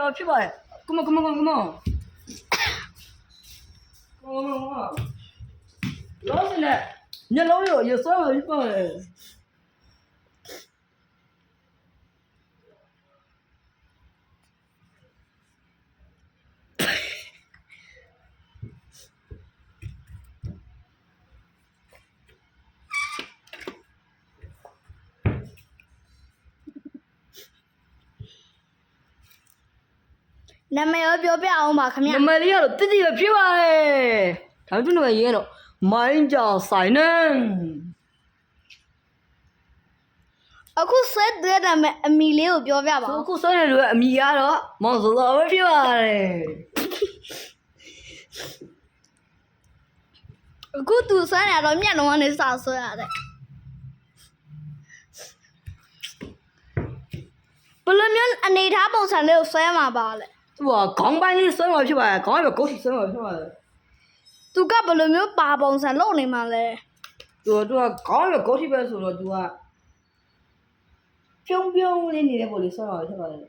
တော့ဖြစ်ပါတယ်ကမကမကမကမကမလောစနဲ့ညလုံးရောရစောဖြစ်ပါတယ် နာမည်ရောပြောပြအောင်ပါခင်ဗျနမလေးကတော့တိတိပဲဖြစ်ပါတယ်ဒါပေမဲ့ရေးတော့မိုင်းကြောင်ဆိုင်နေအခုဆွဲတဲ့နာမည်အမီလေးကိုပြောပြပါဆိုဦးအခုဆွဲနေလို့အမိကတော့မောင်စောစောပဲဖြစ်ပါတယ်အခုသူဆွဲနေတော့မျက်လုံးကနေစာဆွဲရတယ်ဘယ်လိုမျိုးအနေထားပုံစံလေးကိုဆွဲမှာပါလဲ သူကခေါင်းပိုင်းလေးဆွဲမှာဖြစ်ပါတယ်ခေါင်းပဲကိုယ်စီဆွဲမှာဖြစ်ပါတယ်သူကဘယ်လိုမျိုးပါပုံစံလုပ်နေမှာလဲသူကသူကခေါင်းပဲကိုယ်စီပဲဆိုတော့သူကပြုံးပြုံးလေးနေတဲ့ပုံလေးဆွဲမှာဖြစ်ပါတယ်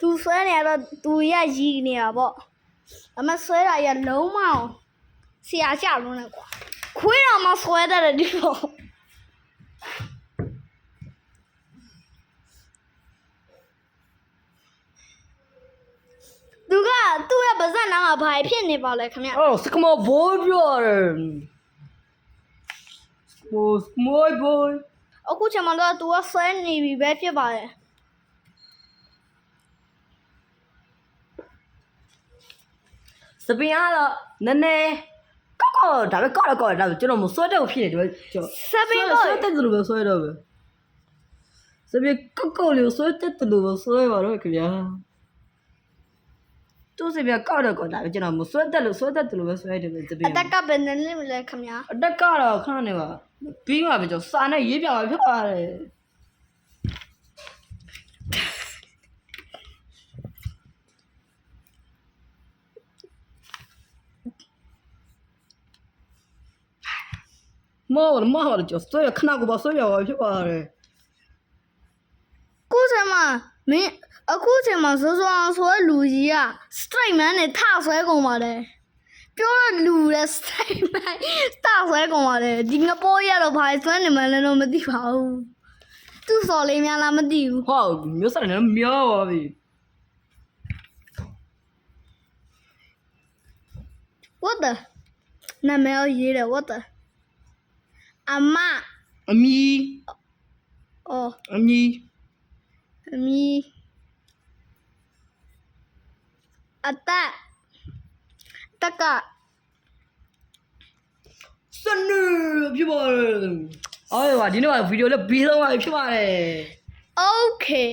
သူဆွဲနေတော့သူရရီနေတာပေါ့အမဆွဲတာရလုံးမအောင် ဆရာကြလုံးနဲ့ကွာခွေးတော်မှဆွဲတတ်တယ်ဒီပေါ့သူကသူ့ရဲ့ပါဇက်နားမှာဘာဖြစ်နေပါလဲခင်ဗျအော်စကမောဘိုးပြောတယ်ဘိုးစမွိုးဘိုးအခုချိန်မှာတော့သူကဆွဲနေပြီပဲဖြစ်ပါတယ်စပင်ကတော့နည်းနည်း ကောက်ကောက်ဒါပဲကောက်တော့ကောက်တယ်ဒါပဲကျွန်တော်မဆွဲတော့ဖြစ်နေတယ်ကျွန်တော်စပင်းတော့ဆွဲတက်တယ်လို့ပဲဆွဲတော့ပဲစပင်ကောက်ကောက်လေးဆွဲတက်တယ်လို့ပဲဆွဲပါတော့ခင်ဗျာသူစပင်ကောက်တော့ကောက်ဒါပဲကျွန်တော်မဆွဲတက်လို့ဆွဲတက်တယ်လို့ပဲဆွဲတယ်ပဲစပင်အတက်ကဘယ်နဲ့လဲမလဲခင်ဗျာအတက်ကတော့ခဏနေပါပြီးမှပဲကျွန်တော်စာနဲ့ရေးပြမှာဖြစ်ပါတယ် မောမောတော့ဆွဲခဏကပါဆွဲပြပါဖြစ်ပါတယ်အခုချိန်မှာမင်းအခုချိန်မှာစောစောအောင်ဆွဲလူကြီးက straight man နဲ့ထဆွဲကုန်ပါတယ်ပြောတော့လူလဲ straight man ထဆွဲကုန်ပါတယ်ဒီငပိုးရတော့ဘာဆွဲနေမှလည်းတော့မသိပါဘူးသူ့စော်လေးများလားမသိဘူးဟောမျိုးစားနေမြောပါပြီ what the နာမည်ကိုရေးတယ် what the အမအမီအော်အမီအမီအတက်တက်ကစနေဖြစ်ပါတယ်အော်ဒီနေ့ကဗီဒီယိုလေးပြီးဆုံးပါပြီဖြစ်ပါတယ် okay